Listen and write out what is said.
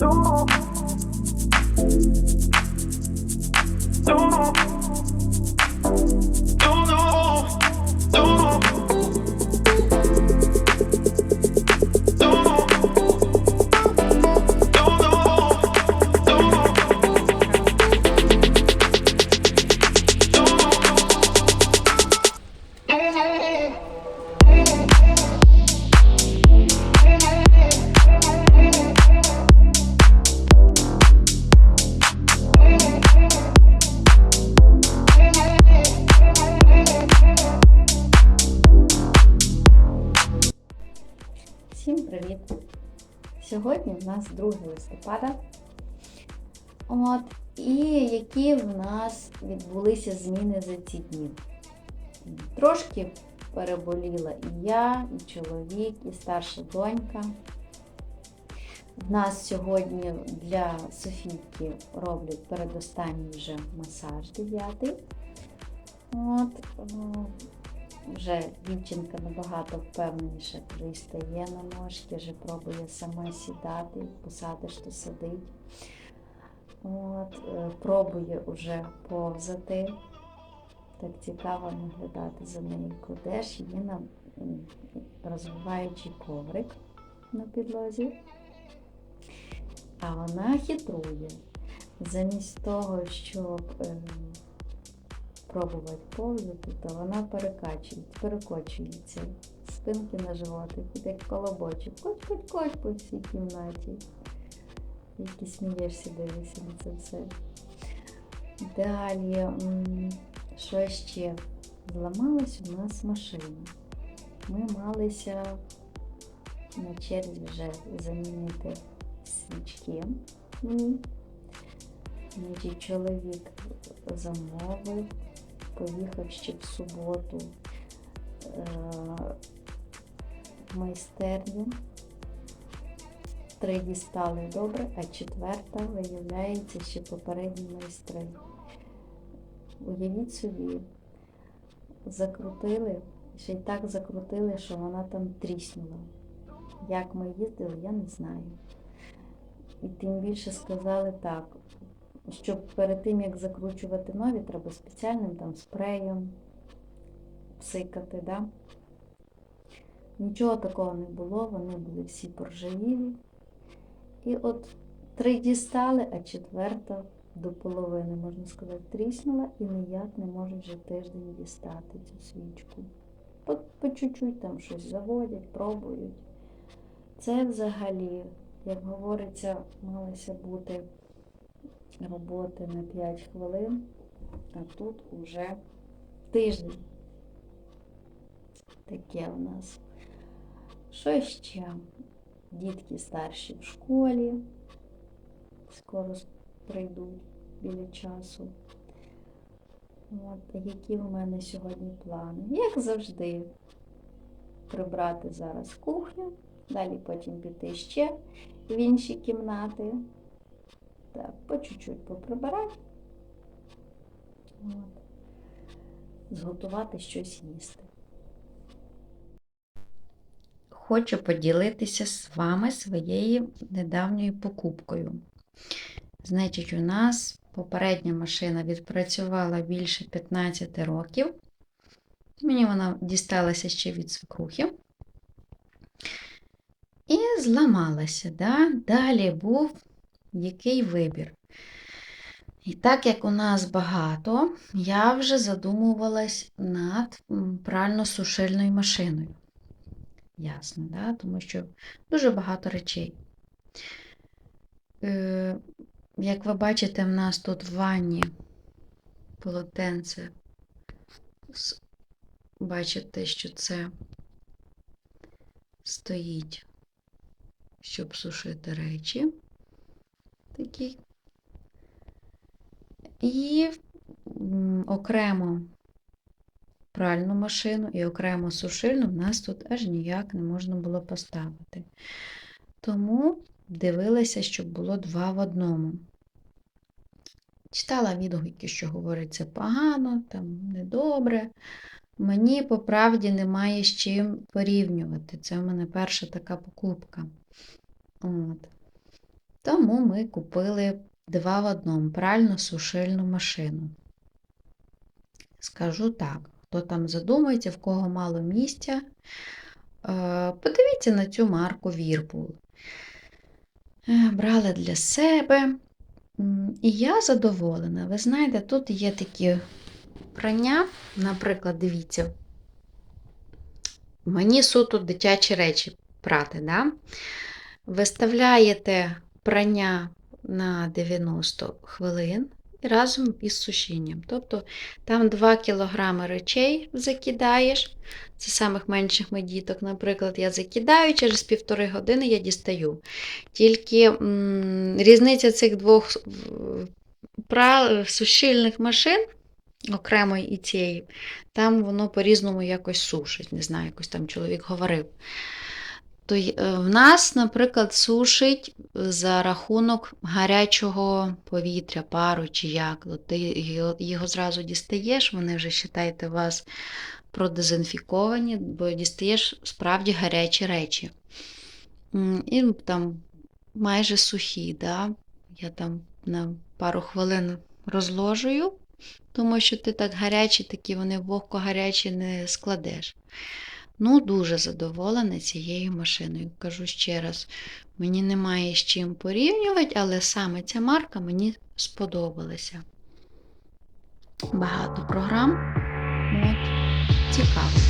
Ooh. Ooh. Сьогодні в нас 2 листопада. От, і які в нас відбулися зміни за ці дні. Трошки переболіла і я, і чоловік, і старша донька. В нас сьогодні для Софійки роблять передостанній вже масаж 9. От, о, вже дівчинка набагато впевненіше вже і стає на ножки, вже пробує сама сідати, посадиш, то сидить. От, е, пробує вже повзати. Так цікаво наглядати за нею. Кладеш її на розвиваючий коврик на підлозі. А вона хитрує. Замість того, щоб е, пробувати повзати, то вона перекочується спинки на животик, як колобочок. Коч по всій кімнаті. Які смієшся, дивишся на це все. Далі, що ще? Зламалась у нас машина. Ми малися на черзі вже замінити свічки. Значить, чоловік замовив, поїхав ще в суботу е, в майстерню. Три дістали добре, а четверта виявляється ще попередні майстри. Уявіть собі, закрутили, ще й так закрутили, що вона там тріснула. Як ми їздили, я не знаю. І тим більше сказали так, щоб перед тим, як закручувати нові, треба спеціальним там спреєм псикати, да? Нічого такого не було, вони були всі поржавілі. І от три дістали, а четверта до половини, можна сказати, тріснула і ніяк не можуть вже тиждень дістати цю свічку. По, чуть-чуть там щось заводять, пробують. Це взагалі, як говориться, малися бути роботи на 5 хвилин, а тут уже тиждень. Таке у нас. Що ще? Дітки старші в школі. Скоро прийдуть біля часу. От, які в мене сьогодні плани? Як завжди, прибрати зараз кухню, далі потім піти ще в інші кімнати. Так, по чуть-чуть поприбирати. От. Зготувати щось їсти. Хочу поділитися з вами своєю недавньою покупкою. Значить, у нас попередня машина відпрацювала більше 15 років. Мені вона дісталася ще від свекрухи. І зламалася. Да? Далі був який вибір. І так як у нас багато, я вже задумувалась над прально-сушильною машиною. Ясно, да? тому що дуже багато речей. Е, Як ви бачите, в нас тут в ванні полотенце. Бачите, що це стоїть, щоб сушити речі такі. І окремо пральну машину і окремо сушильну в нас тут аж ніяк не можна було поставити. Тому дивилася, щоб було два в одному. Читала відгуки, що говорить, це погано, там недобре. Мені по правді немає з чим порівнювати. Це в мене перша така покупка. От. Тому ми купили два в одному прально-сушильну машину. Скажу так, хто там задумається, в кого мало місця, е, подивіться на цю марку Whirlpool. Е, Брала для себе. І я задоволена. Ви знаєте, тут є такі прання, наприклад, дивіться, мені суто дитячі речі прати. Да? Виставляєте прання на 90 хвилин разом із сушінням. Тобто там 2 кг речей закидаєш. Це самих менших ми діток, наприклад, я закидаю, через півтори години я дістаю. Тільки м, різниця цих двох е, сушильних машин, окремої і цієї, там воно по-різному якось сушить. Не знаю, якось там чоловік говорив. То й, е, в нас, наприклад, сушить за рахунок гарячого повітря, пару чи як. Ти його зразу дістаєш, вони вже, вважайте, вас продезінфіковані, бо дістаєш справді гарячі речі. І там майже сухі, да? я там на пару хвилин розложую, тому що ти так гарячі, такі вони вогко гарячі не складеш. Ну, дуже задоволена цією машиною. Кажу ще раз, мені немає з чим порівнювати, але саме ця марка мені сподобалася. Багато програм. От, цікаво.